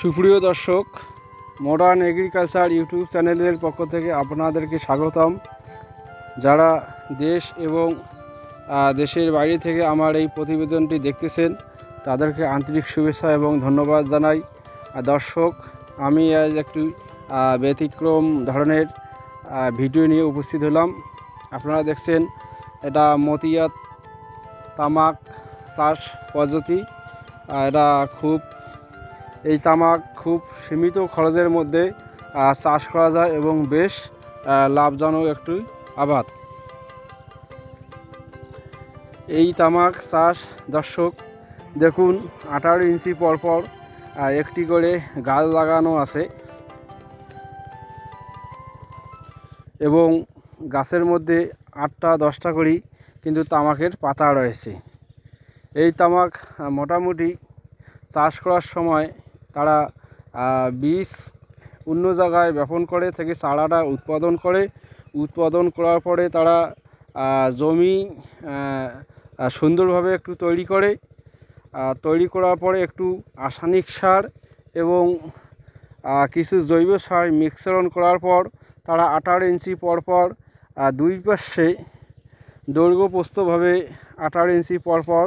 সুপ্রিয় দর্শক modern agriculture YouTube চ্যানেলের পক্ষ থেকে আপনাদেরকে স্বাগতম। যারা দেশ এবং দেশের বাইরে থেকে আমার এই প্রতিবেদনটি দেখতেছেন, তাদেরকে আন্তরিক শুভেচ্ছা এবং ধন্যবাদ জানাই। দর্শক, আমি আজ একটি ব্যতিক্রম ধরনের ভিডিও নিয়ে উপস্থিত হলাম। আপনারা দেখছেন, এটা মতিয়াত তামাক চাষ পদ্ধতি। এটা খুব এই তামাক খুব সীমিত খরচের মধ্যে চাষ করা যায় এবং বেশ লাভজনক একটি আবাদ। এই তামাক চাষ, দর্শক, দেখুন, আঠারো ইঞ্চি পরপর একটি করে গাছ লাগানো আছে। এবং গাছের মধ্যে আটটা, দশটা করেই কিন্তু তামাকের পাতা রয়েছে। এই তামাক মোটামুটি চাষ করার সময় তারা বীজ অন্য জায়গায় ব্যাপন করে, থেকে চারাটা উৎপাদন করে। উৎপাদন করার পরে তারা জমি সুন্দরভাবে একটু তৈরি করে। তৈরি করার পরে একটু রাসায়নিক সার এবং কিছু জৈব সার মিশ্রণ করার পর তারা আঠারো ইঞ্চি পর পর দুই পাশে দৈর্ঘ্যপ্রস্থভাবে আঠারো ইঞ্চি পর পর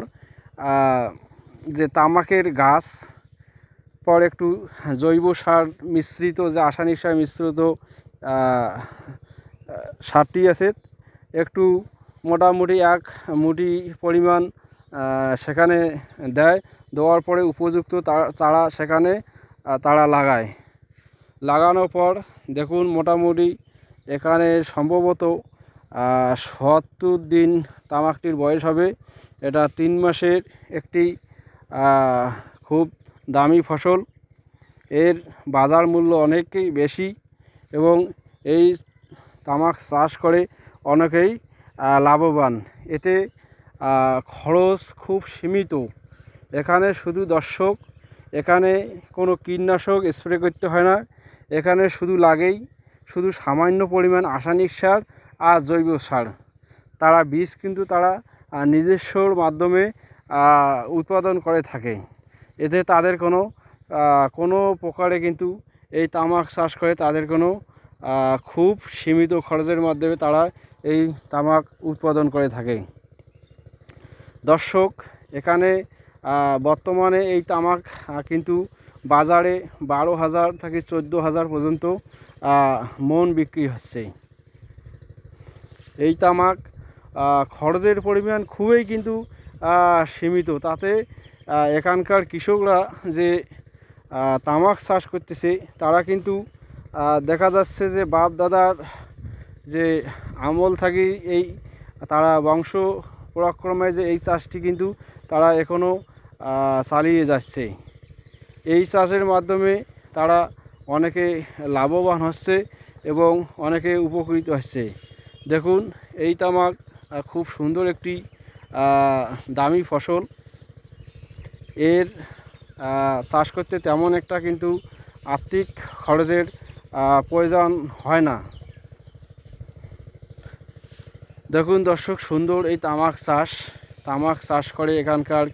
যে তামাকের গাছ পর একটু জৈব সার মিশ্রিত, যে রাসায়নিক সার মিশ্রিত সারটি আছে। একটু মোটামুটি এক মুটি পরিমাণ সেখানে দেয়। দেওয়ার পরে উপযুক্ত চারা সেখানে তারা লাগায়। লাগানোর পর দেখুন মোটামুটি এখানে সম্ভবত সত্তর দিন তামাকটির বয়স হবে। এটা তিন মাসের একটি খুব দামি ফসল। এর বাজার মূল্য অনেকই বেশি এবং এই তামাক চাষ করে অনেকেই লাভবান। এতে খরচ খুব সীমিত। এখানে শুধু দর্শক, এখানে কোনো কীটনাশক স্প্রে করতে হয় না। এখানে শুধু লাগেই, শুধু সামান্য পরিমাণ রাসায়নিক সার আর জৈব সার। তারা বীজ কিন্তু তারা নিজস্বর মাধ্যমে উৎপাদন করে থাকে। এতে তাদের কোনো কোনো প্রকারে কিন্তু এই তামাক চাষ করে তাদের কোনো খুব সীমিত খরচের মাধ্যমে তারা এই তামাক উৎপাদন করে থাকে। দর্শক, এখানে বর্তমানে এই তামাক কিন্তু বাজারে বারো হাজার থেকে চোদ্দ হাজার পর্যন্ত মন বিক্রি হচ্ছে। এই তামাক খরচের পরিমাণ খুবই কিন্তু সীমিত। তাতে এখানকার কৃষকরা যে তামাক চাষ করতেছে, তারা কিন্তু দেখা যাচ্ছে যে বাপ দাদার যে আমল থাকি এই, তারা বংশ পরাক্রমে যে এই চাষটি কিন্তু তারা এখনও চালিয়ে যাচ্ছে। এই চাষের মাধ্যমে তারা অনেকে লাভবান হচ্ছে এবং অনেকে উপকৃত হচ্ছে। দেখুন, এই তামাক খুব সুন্দর একটি দামি ফসল। এর চাষ করতে তেমন একটা কিন্তু আর্থিক খরচের প্রয়োজন হয় না। দেখুন দর্শক, সুন্দর এই তামাক চাষ। তামাক চাষ করে এখানকার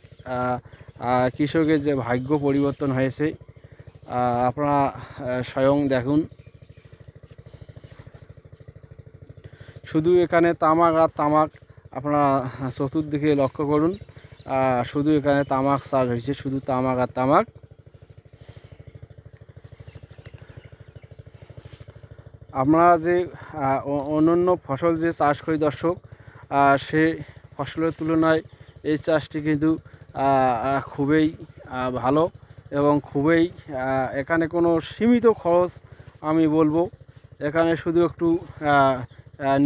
কৃষকের যে ভাগ্য পরিবর্তন হয়েছে আপনারা স্বয়ং দেখুন। শুধু এখানে তামাক আর তামাক আপনারা চতুর্দিকে লক্ষ্য করুন। শুধু এখানে তামাক চাষ হয়েছে, শুধু তামাক আর তামাক। আমরা যে অন্যান্য ফসল যে চাষ করি দর্শক সে ফসলের তুলনায় এই চাষটি কিন্তু খুবই ভালো এবং খুবই এখানে কোনো সীমিত খরচ আমি বলব। এখানে শুধু একটু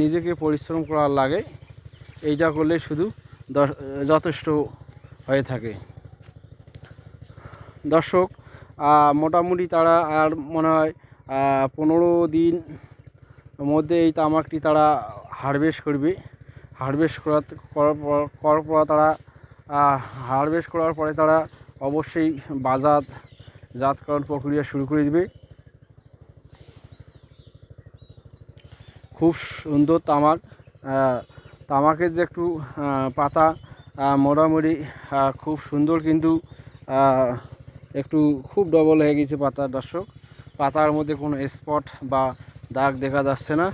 নিজেকে পরিশ্রম করার লাগে। এইটা করলে শুধু যথেষ্ট হয়ে থাকে। দর্শক মোটামুটি তারা আর মনে হয় পনেরো দিন মধ্যে এই তামাকটি তারা হারভেস্ট করবে। হারভেস্ট করার করার পর তারা হারভেস্ট করার পরে তারা অবশ্যই বাজার জাতকরণ প্রক্রিয়া শুরু করে দিবে। খুব সুন্দর তামাক তামাকের যে একটু পাতা মোটামুটি খুব সুন্দর কিন্তু একটু খুব ডবল হয়ে গেছে পাতার দর্শক। পাতার মধ্যে কোনো স্পট বা দাগ দেখা যাচ্ছে না।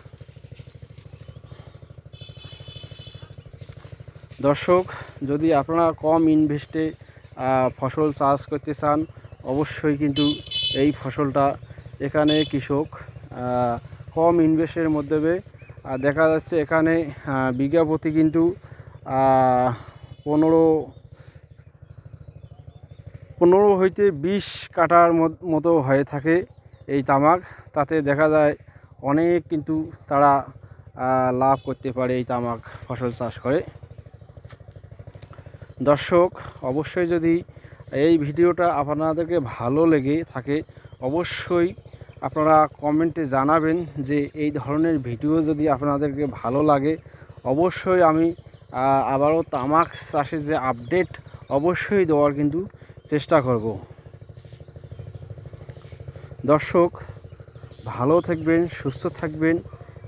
দর্শক, যদি আপনারা কম ইনভেস্টে ফসল চাষ করতে চান, অবশ্যই কিন্তু এই ফসলটা এখানে কৃষক কম ইনভেস্টের মধ্যে আহ, দেখা যাচ্ছে এখানে প্রতি কিন্তু পনেরো পনেরো হইতে বিশ কাটার মতো হয়ে থাকে এই তামাক। তাতে দেখা যায় অনেক কিন্তু তারা লাভ করতে পারে এই তামাক ফসল চাষ করে। দর্শক অবশ্যই যদি এই ভিডিওটা আপনাদেরকে ভালো লেগে থাকে অবশ্যই আপনারা কমেন্টে জানাবেন যে এই ধরনের ভিডিও যদি আপনাদেরকে ভালো লাগে, অবশ্যই আমি আবারও তামাক চাষের যে আপডেট, অবশ্যই দেওয়ার কিন্তু চেষ্টা করব। দর্শক, ভালো থাকবেন, সুস্থ থাকবেন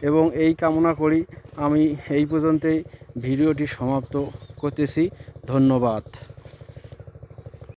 এবং এই কামনা করি আমি এই পর্যন্তই ভিডিওটি সমাপ্ত করতেছি। ধন্যবাদ।